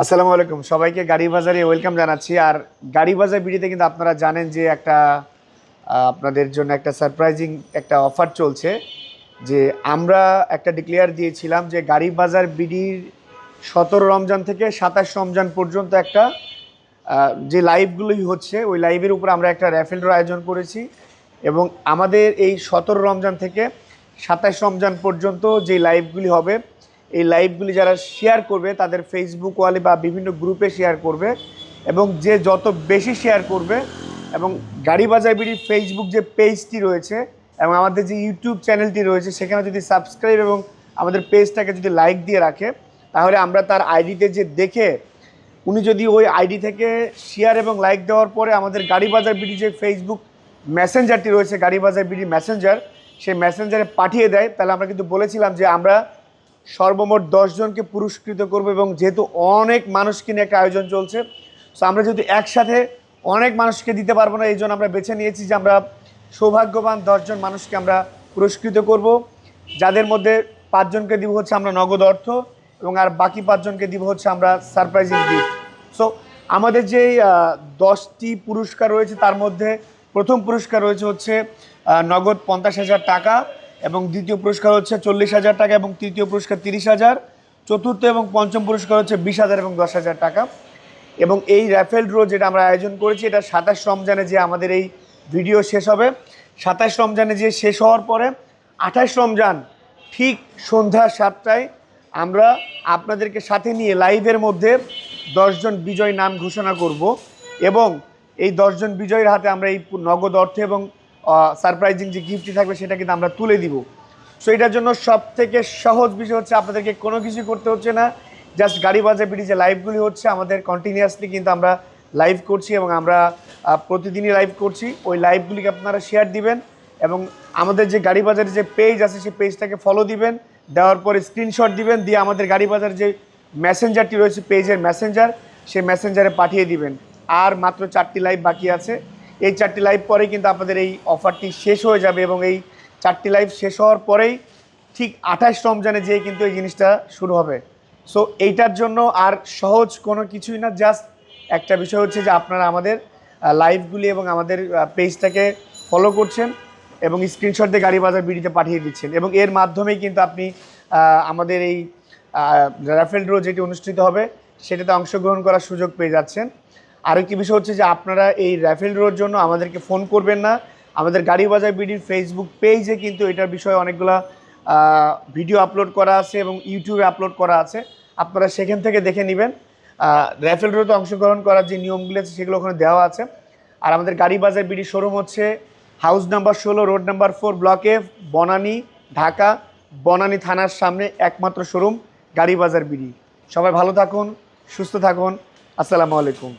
আসসালামু আলাইকুম। সবাইকে গাড়ি বাজারে ওয়েলকাম জানাচ্ছি। আর গাড়ি বাজার বিডিতে কিন্তু আপনারা জানেন যে একটা আপনাদের জন্য একটা সারপ্রাইজিং একটা অফার চলছে, যে আমরা একটা ডিক্লেয়ার দিয়েছিলাম যে গাড়ি বাজার বিডির সতেরো রমজান থেকে সাতাশ রমজান পর্যন্ত একটা যে লাইভগুলোই হচ্ছে, ওই লাইভের উপর আমরা একটা র্যাফেল ড্র আয়োজন করেছি। এবং আমাদের এই সতেরো রমজান থেকে সাতাশ রমজান পর্যন্ত যে লাইভগুলি হবে এই লাইভগুলি যারা শেয়ার করবে, তাদের ফেসবুক ওয়ালে বা বিভিন্ন গ্রুপে শেয়ার করবে এবং যে যত বেশি শেয়ার করবে এবং গাড়ি বাজার বিড়ির ফেসবুক যে পেজটি রয়েছে এবং আমাদের যে ইউটিউব চ্যানেলটি রয়েছে সেখানে যদি সাবস্ক্রাইব এবং আমাদের পেজটাকে যদি লাইক দিয়ে রাখে, তাহলে আমরা তার আইডিতে যে দেখে, উনি যদি ওই আইডি থেকে শেয়ার এবং লাইক দেওয়ার পরে আমাদের গাড়ি বাজার বিডি যে ফেসবুক মেসেঞ্জারটি রয়েছে, গাড়ি বাজার বিডি মেসেঞ্জার সেই মেসেঞ্জারে পাঠিয়ে দেয়, তাহলে আমরা কিন্তু বলেছিলাম যে আমরা সর্বমোট দশজনকে পুরস্কৃত করব এবং যেহেতু অনেক মানুষকে নিয়ে একটা আয়োজন চলছে সো আমরা যেহেতু একসাথে অনেক মানুষকে দিতে পারব না, এই জন্য আমরা বেছে নিয়েছি যে আমরা সৌভাগ্যবান দশজন মানুষকে আমরা পুরস্কৃত করব। যাদের মধ্যে পাঁচজনকে দিব হচ্ছে আমরা নগদ অর্থ এবং আর বাকি পাঁচজনকে দিব হচ্ছে আমরা সারপ্রাইজিং গিফট সো আমাদের যে দশটি পুরস্কার রয়েছে, তার মধ্যে প্রথম পুরস্কার রয়েছে হচ্ছে নগদ পঞ্চাশ হাজার টাকা। এবং দ্বিতীয় পুরস্কার হচ্ছে চল্লিশ হাজার টাকা এবং তৃতীয় পুরস্কার তিরিশ হাজার, চতুর্থ এবং পঞ্চম পুরস্কার হচ্ছে বিশ হাজার এবং দশ হাজার টাকা। এবং এই র্যাফেল ড্র যেটা আমরা আয়োজন করেছি, এটা সাতাশ রমজানে যে আমাদের এই ভিডিও শেষ হবে, সাতাশ রমজানে যে শেষ হওয়ার পরে আঠাশ রমজান ঠিক সন্ধ্যা সাতটায় আমরা আপনাদেরকে সাথে নিয়ে লাইভের মধ্যে দশজন বিজয় নাম ঘোষণা করব এবং এই দশজন বিজয়ের হাতে আমরা এই নগদ অর্থ এবং সারপ্রাইজিং যে গিফটটি থাকবে সেটা কিন্তু আমরা তুলে দিব। সো এটার জন্য সব থেকে সহজ বিষয় হচ্ছে আপনাদেরকে কোনো কিছু করতে হচ্ছে না। জাস্ট গাড়ি বাজার বিডি যে লাইভগুলি হচ্ছে, আমাদের কন্টিনিউয়াসলি কিন্তু আমরা লাইভ করছি এবং আমরা প্রতিদিনই লাইভ করছি। ওই লাইভগুলিকে আপনারা শেয়ার দিবেন এবং আমাদের যে গাড়ি বাজারের যে পেজ আছে, সেই পেজটাকে ফলো দিবেন। দেওয়ার পরে স্ক্রিনশট দিবেন, দিয়ে আমাদের গাড়ি বাজার যে মেসেঞ্জারটি রয়েছে পেজের মেসেঞ্জার সেই মেসেঞ্জারে পাঠিয়ে দিবেন। আর মাত্র চারটি লাইভ বাকি আছে। এই চারটি লাইভ পরেই কিন্তু আপনাদের এই অফারটি শেষ হয়ে যাবে এবং এই চারটি লাইভ শেষ হওয়ার পরেই ঠিক আঠাশ রমজানে যেয়ে কিন্তু এই জিনিসটা শুরু হবে। সো এইটার জন্য আর সহজ কোনো কিছুই না জাস্ট একটা বিষয় হচ্ছে যে আপনারা আমাদের লাইভগুলি এবং আমাদের পেজটাকে ফলো করছেন এবং স্ক্রিনশট দিয়ে গাড়ি বাজার বিডিতে পাঠিয়ে দিচ্ছেন এবং এর মাধ্যমেই কিন্তু আপনি আমাদের এই রাফেল ড্র যেটি অনুষ্ঠিত হবে, সেটাতে অংশগ্রহণ করার সুযোগ পেয়ে যাচ্ছেন। আরেকটি বিষয় হচ্ছে যে আপনারা এই র্যাফেল ড্রোর জন্য আমাদেরকে ফোন করবেন না। আমাদের গাড়ি বাজার বিডির ফেসবুক পেজে কিন্তু এটার বিষয়ে অনেকগুলা ভিডিও আপলোড করা আছে এবং ইউটিউবে আপলোড করা আছে। আপনারা সেখান থেকে দেখে নেবেন। র্যাফেল ড্রোতে অংশগ্রহণ করার যে নিয়মগুলো আছে সেগুলো ওখানে দেওয়া আছে। আর আমাদের গাড়ি বাজার বিডি শোরুম হচ্ছে হাউস নাম্বার ষোলো রোড নাম্বার ফোর ব্লকে বনানী, ঢাকা, বনানী থানার সামনে একমাত্র শোরুম গাড়ি বাজার বিডি। সবাই ভালো থাকুন, সুস্থ থাকুন। আসসালামু আলাইকুম।